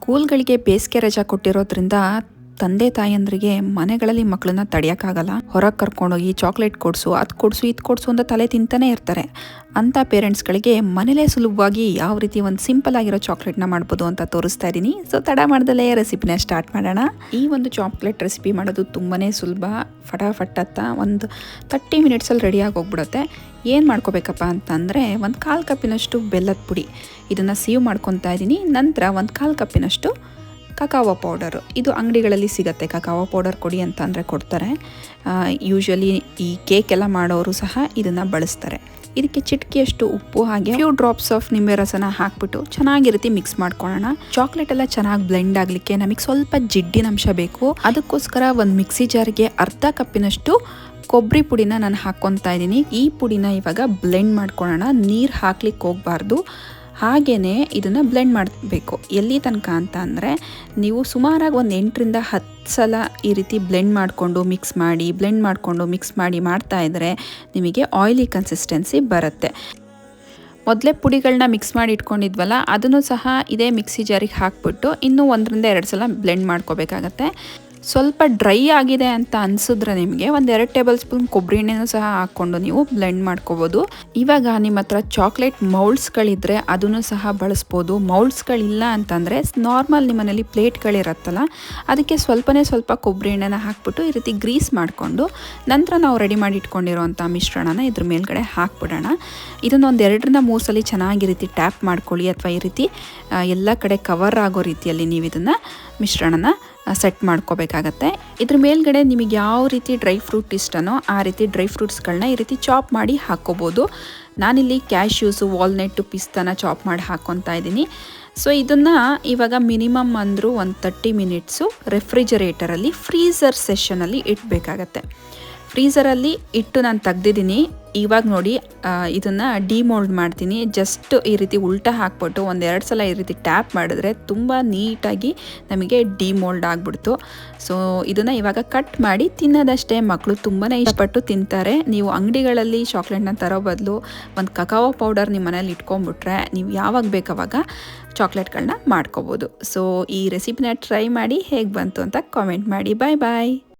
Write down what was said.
ಸ್ಕೂಲ್ಗಳಿಗೆ ಬೇಸಿಗೆ ರಜಾ ಕೊಟ್ಟಿರೋದ್ರಿಂದ ತಂದೆ ತಾಯಂದ್ರಿಗೆ ಮನೆಗಳಲ್ಲಿ ಮಕ್ಕಳನ್ನ ತಡೆಯೋಕ್ಕಾಗಲ್ಲ ಹೊರಗೆ ಕರ್ಕೊಂಡೋಗಿ ಚಾಕ್ಲೇಟ್ ಕೊಡಿಸು, ಅದು ಕೊಡಿಸು, ಇದು ಕೊಡಿಸು ಅಂತ ತಲೆ ತಿಂತಾನೆ ಇರ್ತಾರೆ. ಅಂಥ ಪೇರೆಂಟ್ಸ್ಗಳಿಗೆ ಮನೇಲೇ ಸುಲಭವಾಗಿ ಯಾವ ರೀತಿ ಒಂದು ಸಿಂಪಲ್ ಆಗಿರೋ ಚಾಕ್ಲೇಟ್ನ ಮಾಡ್ಬೋದು ಅಂತ ತೋರಿಸ್ತಾ ಇದ್ದೀನಿ. ಸೊ ತಡ ಮಾಡ್ದಲೇ ರೆಸಿಪಿನ ಸ್ಟಾರ್ಟ್ ಮಾಡೋಣ. ಈ ಒಂದು ಚಾಕ್ಲೇಟ್ ರೆಸಿಪಿ ಮಾಡೋದು ತುಂಬಾ ಸುಲಭ. ಫಟಾಫಟ್ ಒಂದು ತರ್ಟಿ ಮಿನಿಟ್ಸಲ್ಲಿ ರೆಡಿಯಾಗಿ ಹೋಗ್ಬಿಡುತ್ತೆ. ಏನು ಮಾಡ್ಕೋಬೇಕಪ್ಪ ಅಂತಂದರೆ ಒಂದು ಕಾಲು ಕಪ್ಪಿನಷ್ಟು ಬೆಲ್ಲದ ಪುಡಿ. ಇದನ್ನು ಸೀವ್ ಮಾಡ್ಕೊತಾ ಇದ್ದೀನಿ. ನಂತರ ಒಂದು ಕಾಲು ಕಪ್ಪಿನಷ್ಟು ಕಕಾವ ಪೌಡರು. ಇದು ಅಂಗಡಿಗಳಲ್ಲಿ ಸಿಗುತ್ತೆ. ಕಕಾವ ಪೌಡರ್ ಕೊಡಿ ಅಂತ ಅಂದರೆ ಕೊಡ್ತಾರೆ. ಯೂಶ್ವಲಿ ಈ ಕೇಕ್ ಎಲ್ಲ ಮಾಡೋರು ಸಹ ಇದನ್ನು ಬಳಸ್ತಾರೆ. ಇದಕ್ಕೆ ಚಿಟಕಿಯಷ್ಟು ಉಪ್ಪು ಹಾಗೆ ಫ್ಯೂ ಡ್ರಾಪ್ಸ್ ಆಫ್ ನಿಂಬೆ ರಸನ ಹಾಕ್ಬಿಟ್ಟು ಚೆನ್ನಾಗಿ ರೀತಿ ಮಿಕ್ಸ್ ಮಾಡ್ಕೊಳ್ಳೋಣ. ಚಾಕ್ಲೇಟ್ ಎಲ್ಲ ಚೆನ್ನಾಗಿ ಬ್ಲೆಂಡ್ ಆಗಲಿಕ್ಕೆ ನಮಗೆ ಸ್ವಲ್ಪ ಜಿಡ್ಡಿನ ಅಂಶ ಬೇಕು. ಅದಕ್ಕೋಸ್ಕರ ಒಂದು ಮಿಕ್ಸಿ ಜಾರ್ಗೆ ಅರ್ಧ ಕಪ್ಪಿನಷ್ಟು ಕೊಬ್ಬರಿ ಪುಡಿನ ನಾನು ಹಾಕ್ಕೊತಾ ಇದ್ದೀನಿ. ಈ ಪುಡಿನ ಇವಾಗ ಬ್ಲೆಂಡ್ ಮಾಡ್ಕೊಳ್ಳೋಣ. ನೀರು ಹಾಕ್ಲಿಕ್ಕೆ ಹೋಗಬಾರ್ದು. ಹಾಗೆಯೇ ಇದನ್ನು ಬ್ಲೆಂಡ್ ಮಾಡಬೇಕು. ಎಲ್ಲಿ ತನಕ ಅಂತ ಅಂದರೆ, ನೀವು ಸುಮಾರಾಗಿ ಒಂದು ಎಂಟರಿಂದ ಹತ್ತು ಸಲ ಈ ರೀತಿ ಬ್ಲೆಂಡ್ ಮಾಡಿಕೊಂಡು ಮಿಕ್ಸ್ ಮಾಡಿ ಬ್ಲೆಂಡ್ ಮಾಡಿಕೊಂಡು ಮಿಕ್ಸ್ ಮಾಡಿ ಮಾಡ್ತಾ ಇದ್ದರೆ ನಿಮಗೆ ಆಯಿಲಿ ಕನ್ಸಿಸ್ಟೆನ್ಸಿ ಬರುತ್ತೆ. ಮೊದಲೇ ಪುಡಿಗಳನ್ನ ಮಿಕ್ಸ್ ಮಾಡಿ ಇಟ್ಕೊಂಡಿದ್ವಲ್ಲ, ಅದನ್ನು ಸಹ ಇದೇ ಮಿಕ್ಸಿ ಜಾರಿಗೆ ಹಾಕ್ಬಿಟ್ಟು ಇನ್ನೂ ಒಂದರಿಂದ ಎರಡು ಸಲ ಬ್ಲೆಂಡ್ ಮಾಡ್ಕೋಬೇಕಾಗತ್ತೆ. ಸ್ವಲ್ಪ ಡ್ರೈ ಆಗಿದೆ ಅಂತ ಅನ್ಸಿದ್ರೆ ನಿಮಗೆ ಒಂದು ಎರಡು ಟೇಬಲ್ ಸ್ಪೂನ್ ಕೊಬ್ಬರಿ ಎಣ್ಣೆನೂ ಸಹ ಹಾಕ್ಕೊಂಡು ನೀವು ಬ್ಲೆಂಡ್ ಮಾಡ್ಕೋಬೋದು. ಇವಾಗ ನಿಮ್ಮ ಹತ್ರ ಚಾಕ್ಲೇಟ್ ಮೌಲ್ಡ್ಸ್ಗಳಿದ್ರೆ ಅದನ್ನು ಸಹ ಬಳಸ್ಬೋದು. ಮೌಲ್ಡ್ಸ್ಗಳಿಲ್ಲ ಅಂತಂದರೆ ನಾರ್ಮಲ್ ನಿಮ್ಮನೇಲಿ ಪ್ಲೇಟ್ಗಳಿರತ್ತಲ್ಲ ಅದಕ್ಕೆ ಸ್ವಲ್ಪನೇ ಸ್ವಲ್ಪ ಕೊಬ್ಬರಿ ಎಣ್ಣೆನ ಹಾಕ್ಬಿಟ್ಟು ಈ ರೀತಿ ಗ್ರೀಸ್ ಮಾಡಿಕೊಂಡು ನಂತರ ನಾವು ರೆಡಿ ಮಾಡಿ ಇಟ್ಕೊಂಡಿರುವಂಥ ಮಿಶ್ರಣನ ಇದ್ರ ಮೇಲ್ಗಡೆ ಹಾಕ್ಬಿಡೋಣ. ಇದನ್ನು ಒಂದು ಎರಡರಿಂದ ಮೂರು ಸಲ ಚೆನ್ನಾಗಿ ರೀತಿ ಟ್ಯಾಪ್ ಮಾಡ್ಕೊಳ್ಳಿ ಅಥವಾ ಈ ರೀತಿ ಎಲ್ಲ ಕಡೆ ಕವರ್ ಆಗೋ ರೀತಿಯಲ್ಲಿ ನೀವು ಇದನ್ನು ಮಿಶ್ರಣನ ಸೆಟ್ ಮಾಡ್ಕೋಬೇಕಾಗತ್ತೆ. ಇದ್ರ ಮೇಲ್ಗಡೆ ನಿಮಗೆ ಯಾವ ರೀತಿ ಡ್ರೈ ಫ್ರೂಟ್ ಇಷ್ಟನೋ ಆ ರೀತಿ ಡ್ರೈ ಫ್ರೂಟ್ಸ್ಗಳನ್ನ ಈ ರೀತಿ ಚಾಪ್ ಮಾಡಿ ಹಾಕ್ಕೋಬೋದು ನಾನಿಲ್ಲಿ ಕ್ಯಾಶ್ಯೂಸು ವಾಲ್ನೆಟ್ಟು ಪಿಸ್ತಾನ ಚಾಪ್ ಮಾಡಿ ಹಾಕ್ಕೊತಾ ಇದ್ದೀನಿ. ಸೊ ಇದನ್ನು ಇವಾಗ ಮಿನಿಮಮ್ ಅಂದರೂ ಒಂದು ತರ್ಟಿ ಮಿನಿಟ್ಸು ರೆಫ್ರಿಜರೇಟರಲ್ಲಿ ಫ್ರೀಝರ್ ಸೆಷನಲ್ಲಿ ಇಡಬೇಕಾಗತ್ತೆ. ಫ್ರೀಝರಲ್ಲಿ ಇಟ್ಟು ನಾನು ತೆಗ್ದಿದ್ದೀನಿ. ಇವಾಗ ನೋಡಿ ಇದನ್ನು ಡಿಮೋಲ್ಡ್ ಮಾಡ್ತೀನಿ. ಜಸ್ಟ್ ಈ ರೀತಿ ಉಲ್ಟಾ ಹಾಕ್ಬಿಟ್ಟು ಒಂದೆರಡು ಸಲ ಈ ರೀತಿ ಟ್ಯಾಪ್ ಮಾಡಿದ್ರೆ ತುಂಬ ನೀಟಾಗಿ ನಮಗೆ ಡಿಮೋಲ್ಡ್ ಆಗಿಬಿಡ್ತು. ಸೊ ಇದನ್ನು ಇವಾಗ ಕಟ್ ಮಾಡಿ ತಿನ್ನೋದಷ್ಟೇ. ಮಕ್ಕಳು ತುಂಬಾ ಇಷ್ಟಪಟ್ಟು ತಿಂತಾರೆ. ನೀವು ಅಂಗಡಿಗಳಲ್ಲಿ ಚಾಕ್ಲೇಟ್ನ ತರೋ ಬದಲು ಒಂದು ಕಕಾವ ಪೌಡರ್ ನಿಮ್ಮ ಮನೇಲಿ ಇಟ್ಕೊಂಡ್ಬಿಟ್ರೆ ನೀವು ಯಾವಾಗ ಬೇಕಾವಾಗ ಚಾಕ್ಲೇಟ್ಗಳನ್ನ ಮಾಡ್ಕೋಬೋದು. ಸೊ ಈ ರೆಸಿಪಿನ ಟ್ರೈ ಮಾಡಿ ಹೇಗೆ ಬಂತು ಅಂತ ಕಾಮೆಂಟ್ ಮಾಡಿ. ಬಾಯ್ ಬಾಯ್